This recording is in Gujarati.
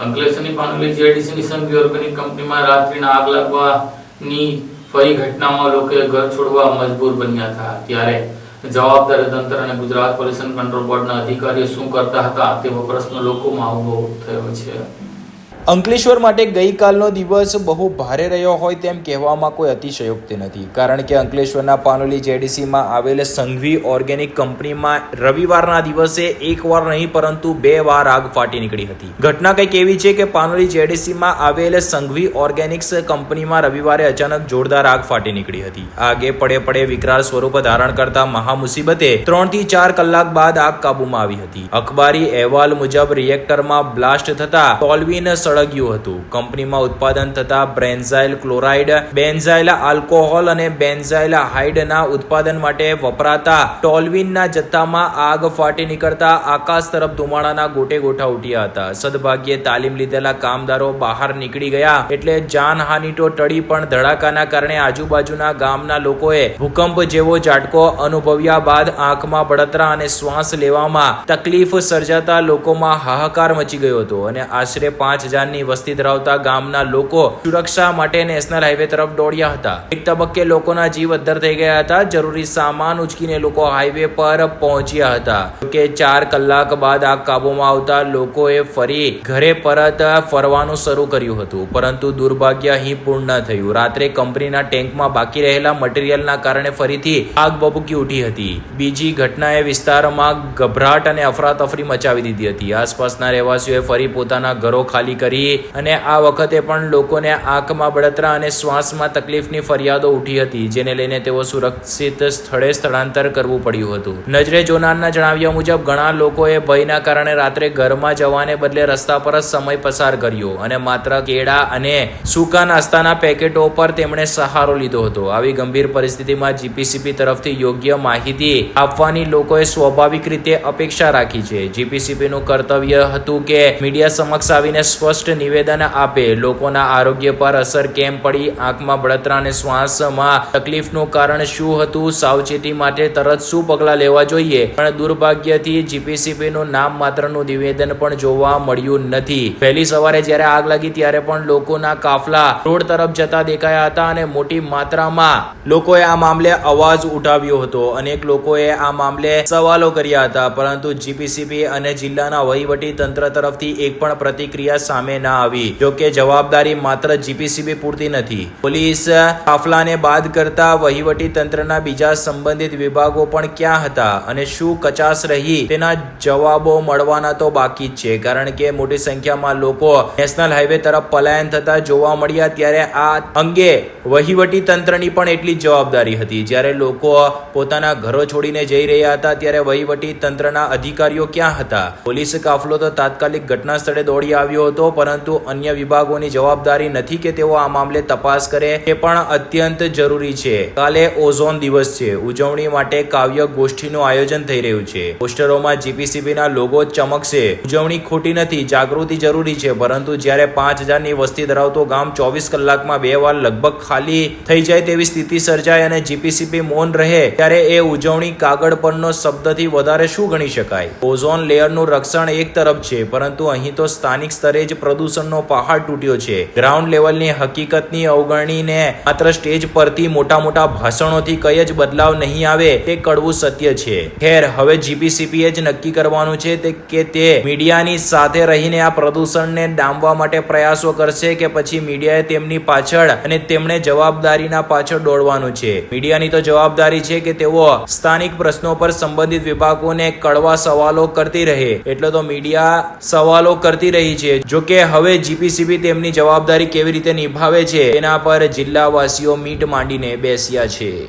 અંકલેશ્વરની પાનોલી જીઆઈડીસીની સંઘવી ઓર્ગેનિક કંપનીમાં રાત્રિના આગ લાગવાની ફરી ઘટનામાં લોકોએ ઘર છોડવા મજબૂર બન્યા હતા. ત્યારે જવાબદાર તંત્ર અને ગુજરાત પોલ્યુશન કંટ્રોલ બોર્ડના અધિકારીઓ શું કરતા હતા તેવો પ્રશ્ન લોકોમાં ઊભો થયો છે. અંકલેશ્વર માટે ગઈકાલનો દિવસ બહુ ભારે રહ્યો હોય તેમ કહેવામાં કોઈ અતિશયોક્તિ નથી. કારણ કે અંકલેશ્વરના પાનોલી જેડીસીમાં આવેલ સંઘવી ઓર્ગેનિક કંપનીમાં રવિવારના દિવસે એક વાર નહીં, પરંતુ બે વાર આગ ફાટી નીકળી હતી. ઘટના કંઈક એવી છે કે પાનોલી જેડીસીમાં આવેલ સંઘવી ઓર્ગેનિક્સ કંપનીમાં રવિવારે અચાનક જોરદાર આગ ફાટી નીકળી હતી. આગે પડે પડે વિકરાળ સ્વરૂપ ધારણ કરતા મહામુસીબતે ત્રણથી ચાર કલાક બાદ આગ કાબુમાં આવી હતી. અખબારી અહેવાલ મુજબ, રિએક્ટરમાં બ્લાસ્ટ થતા ટોલ્વિન સળગ્યું હતું. કંપનીમાં ઉત્પાદન થતા બ્રેન્ઝાઇલ ક્લોરાઇડ, બેન્ઝાઇલ આલ્કોહોલ અને બેન્ઝાઇલ હાઇડના ઉત્પાદન માટે વપરાતા ટોલવિનના જથ્થામાં આગ ફાટી નીકળતા આકાશ તરફ ધુમાડાના ગોટે ગોઠા ઉઠ્યા હતા. સદભાગ્યે તાલીમ લીધેલા કામદારો બહાર નીકળી ગયા એટલે જાનહાનિ તો ટળી પણ ધડાકાના કારણે આજુબાજુના ગામના લોકોએ ભૂકંપ જેવો ઝાટકો અનુભવ્યા બાદ આંખમાં બળતરા અને શ્વાસ લેવામાં તકલીફ સર્જાતા લોકોમાં હાહાકાર મચી ગયો હતો અને આશરે પાંચ હજારની વસ્તી ધરાવતા ગામના લોકો સુરક્ષા માટે નેશનલ હાઈવે તરફ દોડ્યા હતા. એક તબક્કે લોકોના જીવ અદ્ધર થઈ ગયા હતા. જરૂરી સામાન ઉચકીને લોકો હાઈવે પર પહોંચ્યા હતા. કે ચાર કલાક બાદ આગ કાબુમાં આવતા લોકોએ ફરી ઘરે પરત ફરવાનું શરૂ કર્યું હતું. પરંતુ દુર્ભાગ્ય અહીં પૂર્ણ થયું. રાત્રે કંપનીના ટેન્કમાં બાકી રહેલા મટીરિયલના કારણે ફરીથી આગ બબૂકી ઉઠી હતી. બીજી ઘટનાએ વિસ્તારમાં ગભરાટ અને અફરાતફરી મચાવી દીધી હતી. આસપાસના રહેવાસીઓએ ફરી પોતાના ઘરો ખાલી કરી અને આ વખતે પણ લોકોને આંખમાં બળતરા અને શ્વાસમાં તકલીફની ફરિયાદો ઉઠી હતી, જેને લઈને તેઓ સુરક્ષિત સ્થળે સ્થળાંતર કરવું પડ્યું હતું. નજરે જોનારના જણાવ્યા મુજબ, ઘણા લોકોએ ભયના કારણે રાત્રે ઘરમાં જવાને બદલે રસ્તા પર જ સમય પસાર કર્યો અને માત્ર કેળા અને સૂકા નાસ્તાના પેકેટો પર તેમણે સહારો લીધો હતો. આવી ગંભીર પરિસ્થિતિમાં જીપીસીપી તરફથી યોગ્ય માહિતી આપવાની લોકોએ સ્વાભાવિક રીતે અપેક્ષા રાખી છે. જીપીસીપી નું કર્તવ્ય હતું કે મીડિયા સમક્ષ આવીને સ્પષ્ટ નિવેદન આપે. લોકોના આરોગ્ય પર અસર કેમ પડી? આંખમાં બળતરા અને શ્વાસમાં તકલીફનું કારણ શું હતું? સાવચેતી માટે તરત શું પગલાં લેવા જોઈએ? પણ દુર્ભાગ્યથી જીપીસીપીનું નામ માત્રનું નિવેદન પણ જોવા મળ્યું નથી. વહેલી સવારે જ્યારે આગ લાગી ત્યારે પણ લોકોના કાફલા રોડ તરફ જતા દેખાયા હતા અને મોટી માત્રામાં લોકોએ આ મામલે અવાજ ઉઠાવ્યો હતો. અનેક લોકોએ આ મામલે સવાલો કર્યા હતા, પરંતુ જીપીસીબી અને જિલ્લાના વહીવટી તંત્ર તરફથી એક પણ પ્રતિક્રિયા સામે ના આવી. જોકે જવાબદારી માત્ર જીપીસીબી પૂરતી નથી. પોલીસ કાફલાને બાદ કરતા વહીવટી તંત્રના બીજા સંબંધિત વિભાગો પણ ક્યાં હતા અને શું કચાશ રહી તેના જવાબો મળવાના તો બાકી જ છે. કારણ કે મોટી સંખ્યામાં લોકો નેશનલ હાઈવે તરફ પલાયન થતા જોવા મળ્યા ત્યારે આ અંગે વહીવટી તંત્રની પણ એટલી જવાબદારી હતી. જ્યારે લોકો પોતાના ઘરો છોડીને જઈ રહ્યા હતા ત્યારે વહીવટી તંત્રના અધિકારીઓ ક્યાં હતા? પોલીસ કાફલો તો તાત્કાલિક ઘટના સ્થળે દોડી આવ્યો હતો પરંતુ અન્ય વિભાગોની જવાબદારી નથી કે તેઓ આ મામલે તપાસ કરે તે પણ અત્યંત જરૂરી છે. કાલે ઓઝોન દિવસ છે. ઉજવણી માટે કાવ્ય ગોષ્ઠીનું આયોજન થઈ રહ્યું છે. પોસ્ટરોમાં જીપીસીબીના લોગો ચમકશે. ઉજવણી ખોટી નથી, જાગૃતિ જરૂરી છે, પરંતુ જ્યારે પાંચ હજારની વસ્તી ધરાવતો ગામ ચોવીસ કલાકમાં બે વાર લગભગ ખાલી થઈ જાય તેવી સ્થિતિ સર્જાય અને જીપીસીબી મૌન રહે, ત્યારે એ ઉજવણી કાગળ પરનો શબ્દથી વધારે શું ગણી શકાય? ઓઝોન લેયરનું રક્ષણ એક તરફ છે, પરંતુ અહીં તો સ્થાનિક સ્તરે જ પ્રદૂષણનો પહાડ તૂટ્યો છે. ગ્રાઉન્ડ લેવલની હકીકતની અવગણીને માત્ર સ્ટેજ પરથી મોટા મોટા ભાષણોથી કઈ જ બદલાવ નહીં આવે તે કડવું સત્ય છે. ખેર, હવે જીપીસીપીએ જ નક્કી કરવાનું છે તે કે તે મીડિયાની સાથે રહીને આ પ્રદૂષણને ડામવા માટે પ્રયાસો કરશે કે પછી મીડિયાએ તેમની પાછળ અને તેમણે જવાબદારીના પાછળ દોડવાનું છે. મીડિયાની તો જવાબદારી છે કે તેઓ સ્થાનિક પ્રશ્નો પર સંબંધિત વિભાગોને કડવા સવાલો કરતી રહે. એટલે તો મીડિયા સવાલો કરતી રહી છે. જો હવે જીપીસીબી તેમની જવાબદારી કેવી રીતે નિભાવે છે, તેના પર જિલ્લાવાસીઓ મીટ માંડીને બેસ્યા છે.